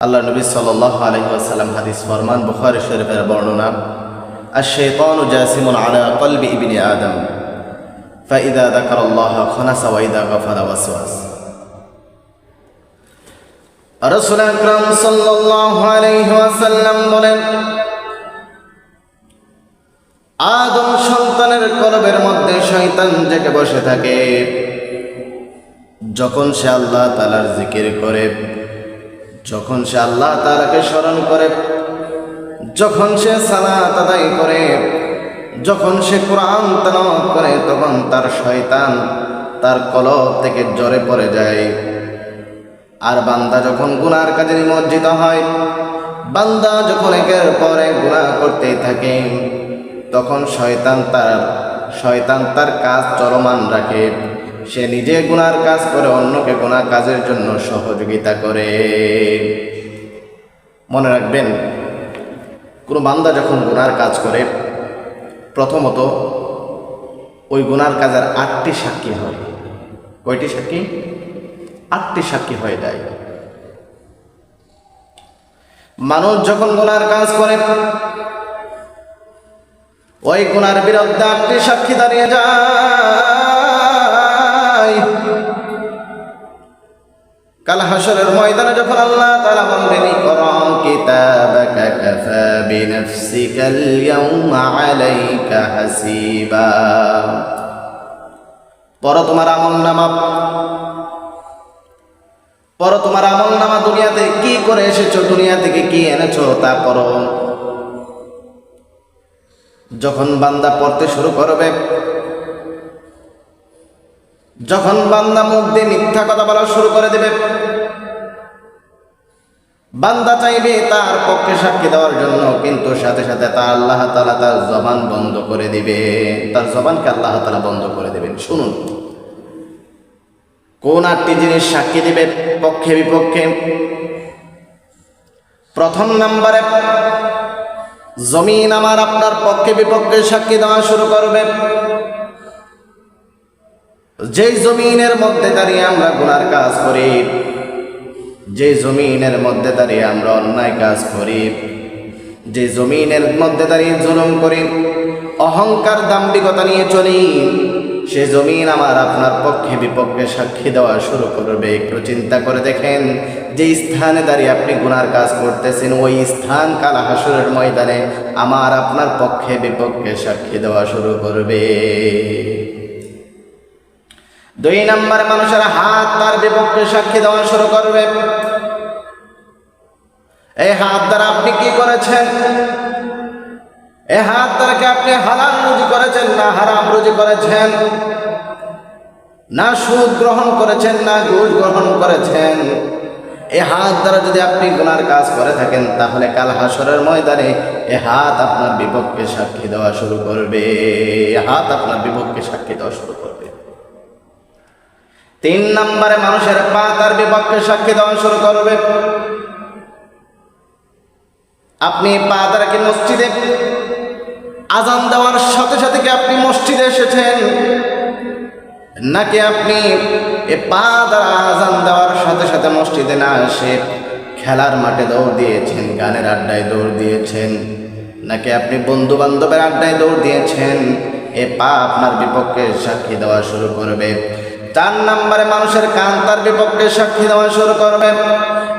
আল্লাহ নবী সাল্লাহ আলহিহাসাল্লাম হাদিস ফরমান বুখার শরীফের বর্ণনা আর শেতন জাসিম আলা কলবি আদম ওয়াইদা বলেন, আদম সন্তানের কলবের মধ্যে শয়তান জেগে বসে থাকে। যখন সে আল্লাহ তালার জিকির করে যখন সে আল্লাহ তালাকে স্মরণ করে, যখন সে সালাত আদায় করে, যখন সে কোরআন তেলাওয়াত করে, তখন তার শয়তান তার কলব থেকে জ্বরে পড়ে যায়। আর বান্দা যখন গুনার কাজে নিমজ্জিত হয়, বান্দা যখন একের পর গুনাহ করতেই থাকে, তখন শয়তান তার শয়তান তার কাজ চলমান রাখে। সে নিজে গুনার কাজ করে, অন্যকে গুনাহ কাজের জন্য সহযোগিতা করে। মনে রাখবেন, কোনো বান্দা যখন গুনার কাজ করে, প্রথমত ওই গুনার কাজের আটটি সাক্ষী হয়। কয়টি সাক্ষী? আটটি সাক্ষী হয়ে যায়। মানুষ যখন গুনার কাজ করে, ওই গুনার বিরুদ্ধে আটটি সাক্ষী দাঁড়িয়ে যায়। কাল হাসরের ময়দানে যখন আল্লাহ তাআলা বলবেন ইকরাম কিতাবাকা কাফা বিনফসিকাল ইয়াউমা আলাইকা হাসিবা। পর তোমার আমল নামা। পর তোমার আমল নামা দুনিয়াতে কি করে এসেছ, দুনিয়া থেকে কি এনেছো তা পড়ো। যখন বান্দা পড়তে শুরু করবে যখন বান্দা মুখ দিয়ে মিথ্যা কথা বলা শুরু করে দেবে, বান্দা চাইবে তার পক্ষে সাক্ষী দেওয়ার জন্য, কিন্তু সাথে সাথে তা আল্লাহ তালা তার জবান বন্ধ করে দিবে। তার জবানকে আল্লাহ তালা বন্ধ করে দেবেন। শুনুন, কোন আটটি জিনিস সাক্ষী দিবে পক্ষে বিপক্ষে? প্রথম নাম্বারে, জমিন আমার আপনার পক্ষে বিপক্ষে সাক্ষী দেওয়া শুরু করবে। যেই জমিনের মধ্যে দাঁড়িয়ে আমরা গুনার কাজ করি যে জমিনের মধ্যে দাঁড়িয়ে আমরা অন্যায় কাজ করি যে জমিনের মধ্যে দাঁড়িয়ে জুলুম করি, অহংকার দাম্ভিকতা নিয়ে চলি, সে জমিন আমার আপনার পক্ষে বিপক্ষে সাক্ষী দেওয়া শুরু করবে। একটু চিন্তা করে দেখেন যে স্থানে দাঁড়িয়ে আপনি গুনার কাজ করতেছেন, ওই স্থান কালা হাসুরের ময়দানে আমার আপনার পক্ষে বিপক্ষে সাক্ষী দেওয়া শুরু করবে। দুই নম্বর মানুষের হাত তার বিপক্ষে সাক্ষী দেওয়া শুরু করবে। এই হাত দ্বারা আপনি কি করেছেন? এই হাত দ্বারা কি আপনি হালাল রুজি করেছেন না হারাম রুজি করেছেন? না সুদ গ্রহণ করেছেন না ঘুষ গ্রহণ করেছেন? এ হাত দ্বারা যদি আপনি গুনার কাজ করে থাকেন, তাহলে কাল হাসরের ময়দানে এ হাত আপনার বিপক্ষে সাক্ষী দেওয়া শুরু করবে। এ হাত আপনার বিপক্ষে সাক্ষী দেওয়া শুরু করবে। তিন নম্বরে মানুষের পা তার বিপক্ষে সাক্ষী দেওয়া শুরু করবে। আপনি পা দ্বারা কি মসজিদে আজান দেওয়ার সাথে সাথে কি আপনি মসজিদে এসেছেন? নাকি আপনি এ পা দ্বারা আজান দেওয়ার সাথে সাথে মসজিদে না এসে খেলার মাঠে দৌড় দিয়েছেন, গানের আড্ডায় দৌড় দিয়েছেন? নাকি আপনি বন্ধু বান্ধবের আড্ডায় দৌড় দিয়েছেন? এ পা আপনার বিপক্ষে সাক্ষী দেওয়া শুরু করবে। চার নম্বরে মানুষের কান তার বিপক্ষে সাক্ষী দেওয়া শুরু করবেন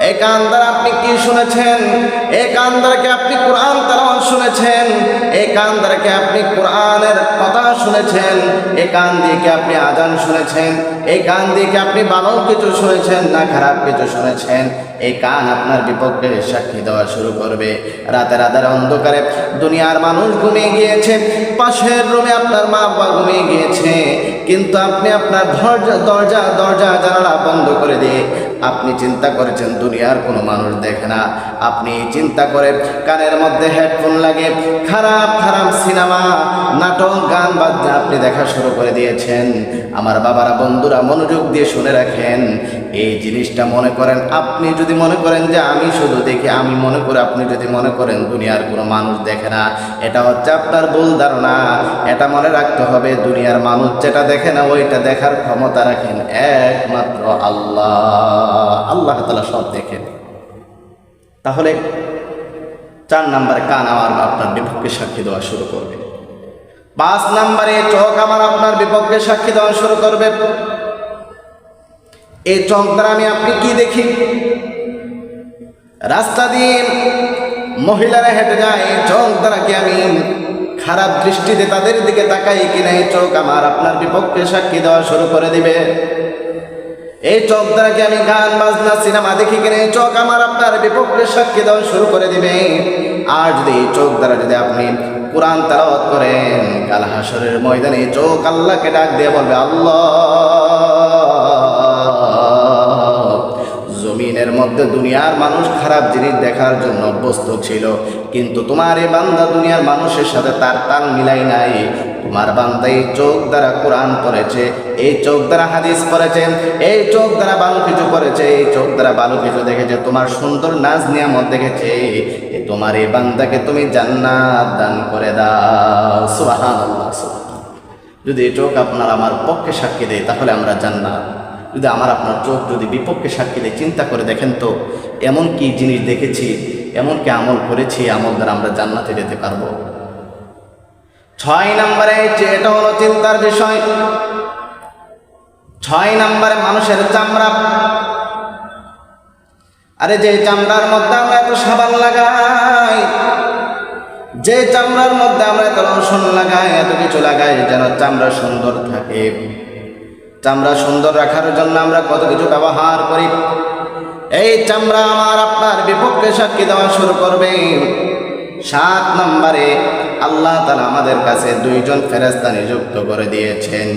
এই কান আপনি কি শুনেছেন? এই কান আপনি কোরআন তালাওয়াত শুনেছেন? এই কান আপনি কোরআনের কথা শুনেছেন? এই কান দিয়ে আপনি আজান শুনেছেন? এই কান দিয়ে আপনি ভালো কিছু শুনেছেন না খারাপ কিছু শুনেছেন? এই কান আপনার বিপক্ষে সাক্ষী দেওয়া শুরু করবে। রাতে রাতের অন্ধকারে দুনিয়ার মানুষ ঘুমিয়ে গিয়েছে। পাশের রুমে আপনার মা বাবা ঘুমিয়ে গিয়েছে। কিন্তু আপনি আপনার দরজা দরজা দরজা, জানালা বন্ধ করে দিয়ে আপনি চিন্তা করেছেন দুনিয়ার কোনো মানুষ দেখে না। আপনি চিন্তা করে কানের মধ্যে হেডফোন লাগে খারাপ খারাপ সিনেমা নাটক, গান বাজনা আপনি দেখা শুরু করে দিয়েছেন। আমার বাবারা, বন্ধুরা মনোযোগ দিয়ে শুনে রাখেন। এই জিনিসটা মনে করেন, আপনি যদি মনে করেন যে আমি শুধু দেখি, আমি মনে করি আপনি যদি মনে করেন দুনিয়ার কোনো মানুষ দেখে না, এটা হচ্ছে আপনার ভুল ধারণা। এটা মনে রাখতে হবে, দুনিয়ার মানুষ যেটা দেখে না, ওইটা দেখার ক্ষমতা রাখেন একমাত্র আল্লাহ। আল্লাহ তালা সব দেখেন। তাহলে চার নাম্বার কান আমার আপনার বিপক্ষে সাক্ষী দেওয়া শুরু করবে। পাঁচ নাম্বারে চোখ আমার আপনার বিপক্ষে সাক্ষী দেওয়া শুরু করবে। এই চোখ দ্বারা আমি আপনি কি দেখি? রাস্তা দিয়ে মহিলারা হেঁটে যায় চোখ দ্বারা কি আমি খারাপ দৃষ্টিতে তাদের দিকে তাকাই কিনা এই চোখ আমার আপনার বিপক্ষে সাক্ষী দেওয়া শুরু করে দিবে। এই চোখ দ্বারা কি আমি গান, বাজনা, সিনেমা দেখি কিনা এই চোখ আমার আপনার বিপক্ষে সাক্ষী দেওয়া শুরু করে দিবে। আর যদি এই চোখ দ্বারা যদি আপনি কোরআন তালাওয়াত করেন, কাল হাসরের ময়দানে চোখ আল্লাহকে ডাক দিয়ে বলবে, আল্লাহ! জমিনের মধ্যে দুনিয়ার মানুষ খারাপ জিনিস দেখার জন্য অভ্যস্ত ছিল, কিন্তু তোমার এই বান্দা দুনিয়ার মানুষের সাথে তার তাল মিলাই নাই। তোমার বান্দা এই চোখ দ্বারা কোরআন পড়েছে, এই চোখ দ্বারা হাদিস পড়েছে, এই চোখ দ্বারা ভালো কিছু করেছে এই চোখ দ্বারা ভালো কিছু দেখেছে, তোমার সুন্দর নাচ নিয়ামত দেখেছে তোমার এই বান্দাকে তুমি জান্নাত দান করে দাও সুবহানাল্লাহ। যদি এই চোখ আপনার আমার পক্ষে সাক্ষী দেয়, তাহলে আমরা জান্নাত যদি আমার আপনার চোখ যদি বিপক্ষে সাক্ষী দেয়, চিন্তা করে দেখেন তো, এমন কি জিনিস দেখেছি, এমন কি আমল করেছি, আমল দ্বারা আমরা জান্নাতে যেতে পারব ছয় নম্বরে এটা হলো চিন্তার বিষয়। ছয় নম্বরে মানুষের চামড়া। আরে যে চামড়ার মধ্যে আমরা এত সাবান লাগাই, যে চামড়ার মধ্যে আমরা এত রসুন লাগাই, এত কিছু লাগাই যেন চামড়া সুন্দর থাকে। চামড়া সুন্দর রাখার জন্য আমরা কত কিছু ব্যবহার করি। এই চামড়া আমার আপনার বিপক্ষে সাক্ষী দেওয়া শুরু করবে। সাত নম্বরে আল্লাহ তালা আমাদের কাছে দুইজন ফেরেস্তা নিযুক্ত করে দিয়েছেন।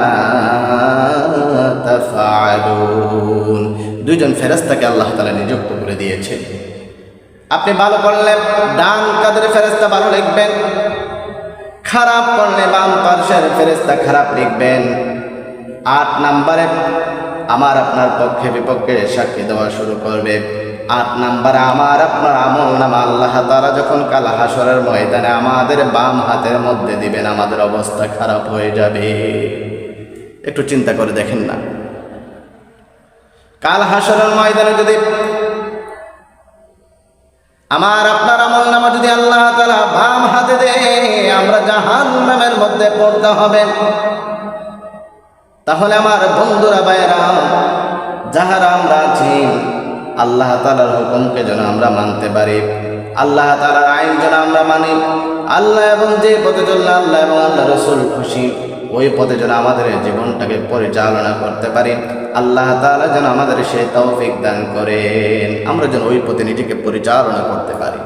মা তাফআলুন। দুইজন ফেরেস্তাকে আল্লাহ তালা নিযুক্ত করে দিয়েছেন। আপনি ভালো করলে ডান কাদের ফেরেস্তা ভালো লিখবেন? খারাপ করলে বাম পার্শ্বের ফেরেস্তা খারাপ লিখবেন। আট নাম্বারে আমার আপনার পক্ষে বিপক্ষে সাক্ষী দেওয়া শুরু করবে। আট নাম্বারে, আমার, আপনার আমল নামা আল্লাহ তারা যখন কাল হাসরের ময়দানে আমাদের বাম হাতের মধ্যে দিবেন, আমাদের অবস্থা খারাপ হয়ে যাবে। একটু চিন্তা করে দেখেন না। কাল হাসরের ময়দানে যদি আমার, আপনার আমল নামা যদি আল্লাহ তালা বাম হাতে দে আমরা জাহান নামের মধ্যে পড়তে হবে। তাহলে আমার বন্ধুরা বাইরা যাহারা আমরা আছি আল্লাহ তালার হুকুমকে যেন আমরা মানতে পারি। আল্লাহ তালার আইন যেন আমরা মানি। আল্লাহ এবং যে পথে চললে আল্লাহ এবং আল্লাহ রসুল খুশি, ওই পথে যেন আমাদের জীবনটাকে পরিচালনা করতে পারি। আল্লাহ তালা যেন আমাদের সেই তৌফিক দান করেন। আমরা যেন ওই পথে নিজেকে পরিচালনা করতে পারি।